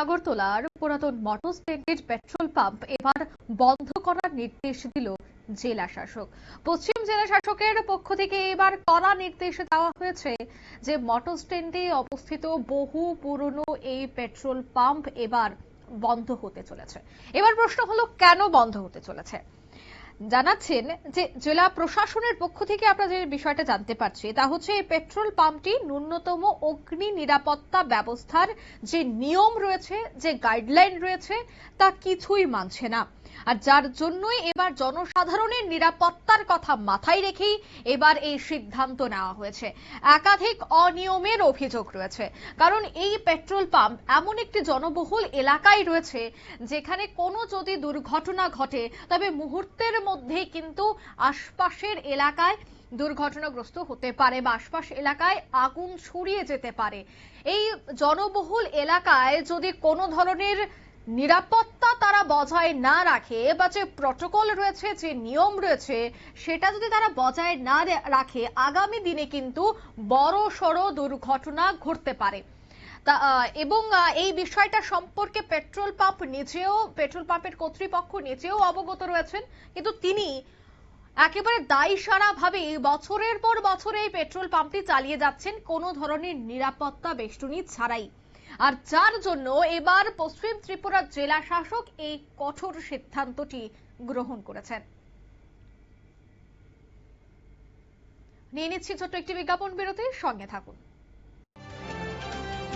আগরতলার পুরাতন মোটর স্ট্যান্ডের পেট্রোল পাম্প এবার বন্ধ করার নির্দেশ দিল জেলা শাসক। পশ্চিম জেলা শাসকের পক্ষ থেকে এবার কড়া নির্দেশ দেওয়া হয়েছে যে মোটর স্ট্যান্ডে অবস্থিত বহু পুরনো এই পেট্রোল পাম্প এবার বন্ধ হতে চলেছে। এবার প্রশ্ন হলো, কেন বন্ধ হতে চলেছে? জানাচ্ছেন যে জেলা প্রশাসনের পক্ষ থেকে আমরা যে বিষয়টা জানতে পারছি, তা হচ্ছে এই পেট্রোল পাম্পটি ন্যূনতম অগ্নি নিরাপত্তা ব্যবস্থার যে নিয়ম রয়েছে, যে গাইডলাইন রয়েছে, তা কিছুই মানছে না। আর যার জন্যই এবার জনসাধারণের নিরাপত্তার কথা মাথায় রেখেই এবার এই সিদ্ধান্ত নেওয়া হয়েছে। একাধিক অনিয়মের অভিযোগ রয়েছে। কারণ এই পেট্রোল পাম্প এমন একটি জনবহুল এলাকায় রয়েছে, যেখানে কোনো যদি দুর্ঘটনা ঘটে, তবে মুহূর্তের মধ্যেই কিন্তু আশপাশের এলাকায় দুর্ঘটনাগ্রস্ত হতে পারে বা আশপাশ এলাকায় আগুন ছড়িয়ে যেতে পারে। এই জনবহুল এলাকায় যদি কোনো ধরনের নিরাপত্তা তারা বজায় না রাখে বা যে প্রটোকল রয়েছে, যে নিয়ম রয়েছে, সেটা যদি তারা বজায় না রাখে, আগামী দিনে কিন্তু বড় সড় দুর্ঘটনা ঘটতে পারে। এবং এই বিষয়টা সম্পর্কে পেট্রোল পাম্প নিজেও, পেট্রোল পাম্পের কর্তৃপক্ষ নিজেও অবগত রয়েছেন। কিন্তু তিনি একেবারে দায়সারা ভাবে বছরের পর বছরে এই পেট্রোল পাম্পটি চালিয়ে যাচ্ছেন। কোনো ধরনের নিরাপত্তা বেষ্টনী ছাড়াই। আর যার জন্য এবার পশ্চিম ত্রিপুরা জেলা শাসক এই কঠোর সিদ্ধান্তটি গ্রহণ করেছেন। নিয়ে নিচ্ছি ছোট্ট একটি বিজ্ঞাপন বিরতির, সঙ্গে থাকুন।